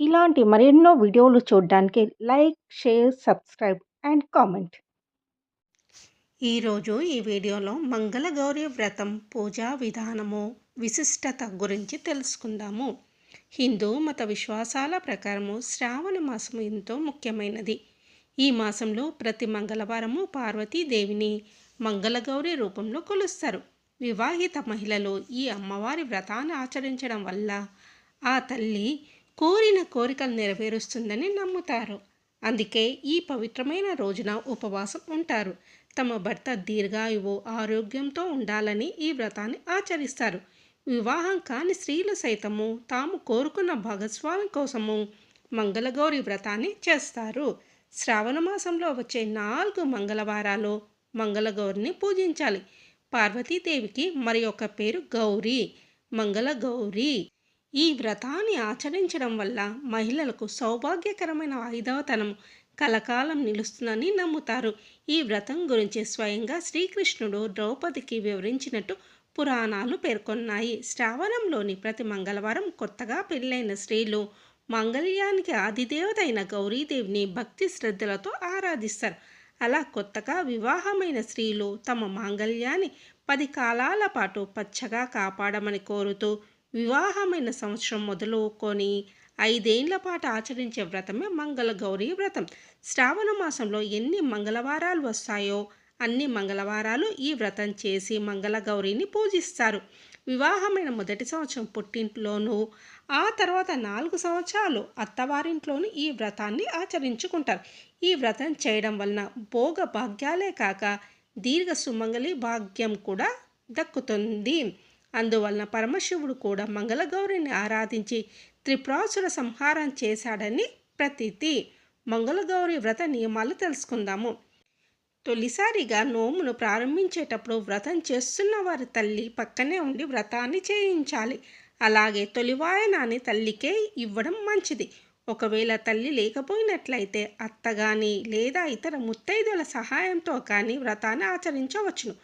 ఇలాంటి మరెన్నో వీడియోలు చూడడానికి like, share, subscribe and comment. ఈరోజు ఈ వీడియోలో మంగళగౌరి వ్రతం పూజా విధానము విశిష్టత గురించి తెలుసుకుందాము. హిందూ మత విశ్వాసాల ప్రకారము శ్రావణ మాసం ఎంతో ముఖ్యమైనది. ఈ మాసంలో ప్రతి మంగళవారము పార్వతీదేవిని మంగళగౌరి రూపంలో కొలుస్తారు. వివాహిత మహిళలు ఈ అమ్మవారి వ్రతాన్ని ఆచరించడం వల్ల ఆ తల్లి కోరిన కోరికలు నెరవేరుస్తుందని నమ్ముతారు. అందుకే ఈ పవిత్రమైన రోజున ఉపవాసం ఉంటారు. తమ భర్త దీర్ఘాయువు ఆరోగ్యంతో ఉండాలని ఈ వ్రతాన్ని ఆచరిస్తారు. వివాహం కాని స్త్రీలు సైతము తాము కోరుకున్న భాగస్వామి కోసము మంగళగౌరి వ్రతాన్ని చేస్తారు. శ్రావణ మాసంలో వచ్చే నాలుగు మంగళవారాలు మంగళగౌరిని పూజించాలి. పార్వతీదేవికి మరి ఒక పేరు గౌరీ. మంగళగౌరి. ఈ వ్రతాన్ని ఆచరించడం వల్ల మహిళలకు సౌభాగ్యకరమైన ఐదవతనం కలకాలం నిలుస్తుందని నమ్ముతారు. ఈ వ్రతం గురించి స్వయంగా శ్రీకృష్ణుడు ద్రౌపదికి వివరించినట్టు పురాణాలు పేర్కొన్నాయి. శ్రావణంలోని ప్రతి మంగళవారం కొత్తగా పెళ్ళైన స్త్రీలు మంగళ్యానికి ఆదిదేవత అయిన గౌరీదేవిని భక్తి శ్రద్ధలతో ఆరాధిస్తారు. అలా కొత్తగా వివాహమైన స్త్రీలు తమ మాంగళ్యాన్ని పది కాలాల పాటు పచ్చగా కాపాడమని కోరుతూ వివాహమైన సంవత్సరం మొదలుకొని ఐదేండ్ల పాటు ఆచరించే వ్రతమే మంగళ గౌరీ వ్రతం. శ్రావణ మాసంలో ఎన్ని మంగళవారాలు వస్తాయో అన్ని మంగళవారాలు ఈ వ్రతం చేసి మంగళ గౌరీని పూజిస్తారు. వివాహమైన మొదటి సంవత్సరం పుట్టింట్లోనూ ఆ తర్వాత నాలుగు సంవత్సరాలు అత్తవారింట్లోనూ ఈ వ్రతాన్ని ఆచరించుకుంటారు. ఈ వ్రతం చేయడం వలన భోగ భాగ్యాలే కాక దీర్ఘ సుమంగళి భాగ్యం కూడా దక్కుతుంది. అందువలన పరమశివుడు కూడా మంగళగౌరిని ఆరాధించి త్రిపురాసుర సంహారం చేశాడని ప్రతీతి. మంగళగౌరి వ్రత నియమాలు తెలుసుకుందాము. తొలిసారిగా నోమును ప్రారంభించేటప్పుడు వ్రతం చేస్తున్న వారి తల్లి పక్కనే ఉండి వ్రతాన్ని చేయించాలి. అలాగే తొలివాయనాన్ని తల్లికే ఇవ్వడం మంచిది. ఒకవేళ తల్లి లేకపోయినట్లయితే అత్త కానీ లేదా ఇతర ముత్తైదుల సహాయంతో కానీ వ్రతాన్ని ఆచరించవచ్చును.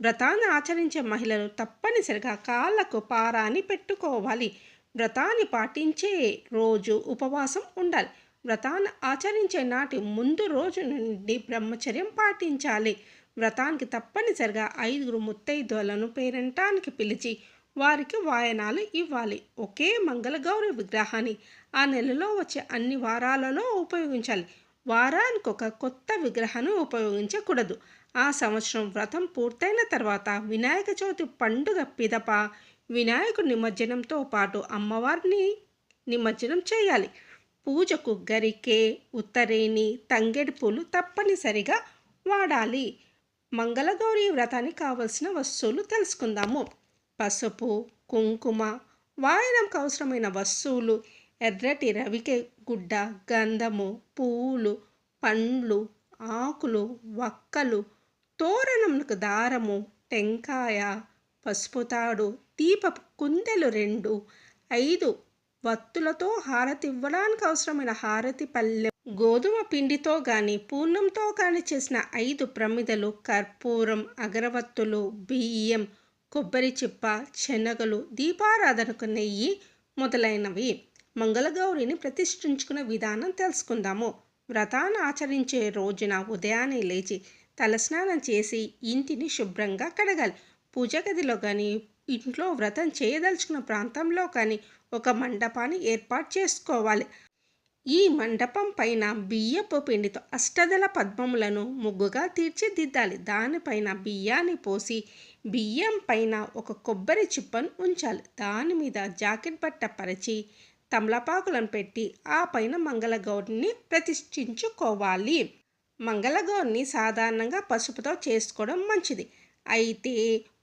వ్రతాన్ని ఆచరించే మహిళలు తప్పనిసరిగా కాళ్ళకు పారాని పెట్టుకోవాలి. వ్రతాన్ని పాటించే రోజు ఉపవాసం ఉండాలి. వ్రతాన్ని ఆచరించే నాటి ముందు రోజు నుండి బ్రహ్మచర్యం పాటించాలి. వ్రతానికి తప్పనిసరిగా ఐదుగురు ముత్తైదులను పేరంటానికి పిలిచి వారికి వాయనాలు ఇవ్వాలి. ఒకే మంగళగౌరి విగ్రహాన్ని ఆ నెలలో వచ్చే అన్ని వారాలలో ఉపయోగించాలి. వారానికి ఒక కొత్త విగ్రహాన్ని ఉపయోగించకూడదు. ఆ సంవత్సరం వ్రతం పూర్తయిన తర్వాత వినాయక చవితి పండుగ పిదప వినాయకుడి నిమజ్జనంతో పాటు అమ్మవారిని నిమజ్జనం చేయాలి. పూజకు గరికే ఉత్తరేణి తంగెడి పూలు తప్పనిసరిగా వాడాలి. మంగళగౌరి వ్రతానికి కావలసిన వస్తువులు తెలుసుకుందాము. పసుపు కుంకుమ వాయనంకు అవసరమైన వస్తువులు ఎర్రటి రవికే గుడ్డ గంధము పువ్వులు పండ్లు ఆకులు వక్కలు తోరణమునకు దారము టెంకాయ పసుపుతాడు దీపపు కుందెలు రెండు ఐదు వత్తులతో హారతి ఇవ్వడానికి అవసరమైన హారతి పల్లె. గోధుమ పిండితో కానీ పూర్ణంతో కానీ చేసిన ఐదు ప్రమిదలు కర్పూరం అగరవత్తులు బియ్యం కొబ్బరి చిప్ప శనగలు దీపారాధనకు నెయ్యి మొదలైనవి. మంగళగౌరిని ప్రతిష్ఠించుకునే విధానం తెలుసుకుందాము. వ్రతాన్ని ఆచరించే రోజున ఉదయాన్నే లేచి తలస్నానం చేసి ఇంటిని శుభ్రంగా కడగాలి. పూజ గదిలో కానీ ఇంట్లో వ్రతం చేయదలుచుకున్న ప్రాంతంలో కానీ ఒక మండపాన్ని ఏర్పాటు చేసుకోవాలి. ఈ మండపం పైన బియ్యపు పిండితో అష్టదల పద్మములను ముగ్గుగా తీర్చిదిద్దాలి. దానిపైన బియ్యాన్ని పోసి బియ్యం పైన ఒక కొబ్బరి చిప్పను ఉంచాలి. దాని మీద జాకెట్ బట్ట పరిచి తమలపాకులను పెట్టి ఆ పైన మంగళగౌరిని ప్రతిష్ఠించుకోవాలి. మంగళగౌరిని సాధారణంగా పసుపుతో చేసుకోవడం మంచిది. అయితే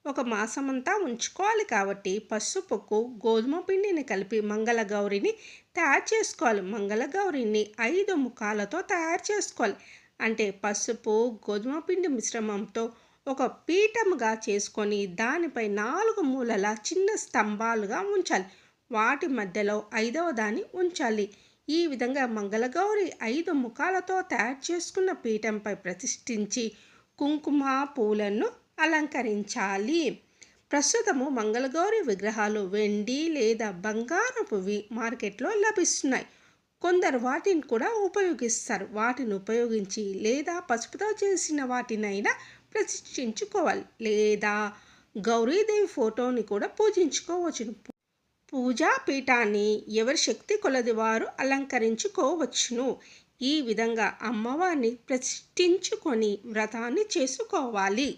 ఒక మాసమంతా ఉంచుకోవాలి కాబట్టి పసుపుకు గోధుమ పిండిని కలిపి మంగళగౌరిని తయారు చేసుకోవాలి. మంగళగౌరిని ఐదు ముఖాలతో తయారు చేసుకోవాలి. అంటే పసుపు గోధుమ పిండి మిశ్రమంతో ఒక పీఠముగా చేసుకొని దానిపై నాలుగు మూలల చిన్న స్తంభాలుగా ఉంచాలి. వాటి మధ్యలో ఐదవ దాన్ని ఉంచాలి. ఈ విధంగా మంగళగౌరి ఐదు ముఖాలతో తయారు చేసుకున్న పీఠంపై ప్రతిష్ఠించి కుంకుమ పూలను అలంకరించాలి. ప్రస్తుతము మంగళగౌరి విగ్రహాలు వెండి లేదా బంగారపువి మార్కెట్లో లభిస్తున్నాయి. కొందరు వాటిని కూడా ఉపయోగిస్తారు. వాటిని ఉపయోగించి లేదా పసుపుతో చేసిన వాటినైనా ప్రతిష్ఠించుకోవాలి. లేదా గౌరీదేవి ఫోటోని కూడా పూజించుకోవచ్చును. పూజా పీఠాన్ని ఎవరి శక్తి కొలది వారు అలంకరించుకోవచ్చును. ఈ విధంగా అమ్మవారిని ప్రతిష్ఠించుకొని వ్రతాన్ని చేసుకోవాలి.